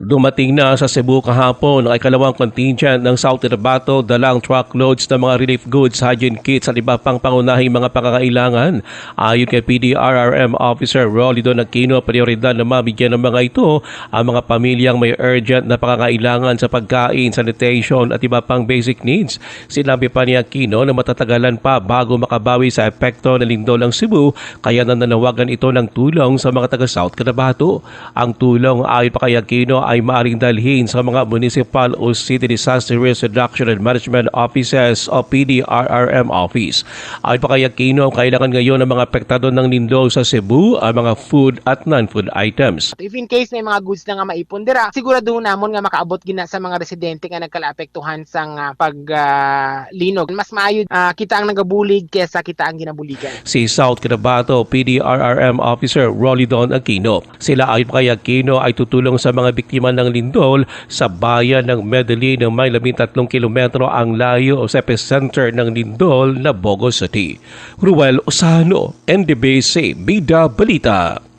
Dumating na sa Cebu kahapon ang ikalawang contingent ng South Cotabato dalang truckloads ng mga relief goods, hygiene kits at iba pang pangunahing mga pangangailangan. Ayon kay PDRRM Officer Rolly Don Aquino, prioridad na mabigyan ng mga ito ang mga pamilyang may urgent na pangangailangan sa pagkain, sanitation at iba pang basic needs. Sinabi pa ni Aquino na matatagalan pa bago makabawi sa epekto ng lindol ng Cebu kaya nananawagan ito ng tulong sa mga taga South Cotabato. Ang tulong ayon pa kay Aquino ay maaring dalhin sa mga municipal o city disaster risk reduction and management offices o PDRRM office. Ayon pa kay Aquino, kailangan ngayon ng mga apektado ng lindol sa Cebu ang mga food at non-food items. If in case may mga goods na nga maipon dira, sigurado namon nga makaabot gina sa mga residente nga nagkalaapektuhan sa nga paglinog. Mas maayo ah, kita ang nagabulig kesa kita ang ginabuligan. si South Cotabato PDRRM Officer Rolly Don Aquino. Sila pa kay Aquino ay tutulong sa mga biktima ng lindol sa bayan ng Medellin ng may 13 kilometro ang layo sa epicenter ng lindol na Bogo City. Ruel Osano, NDBC, Bida Balita.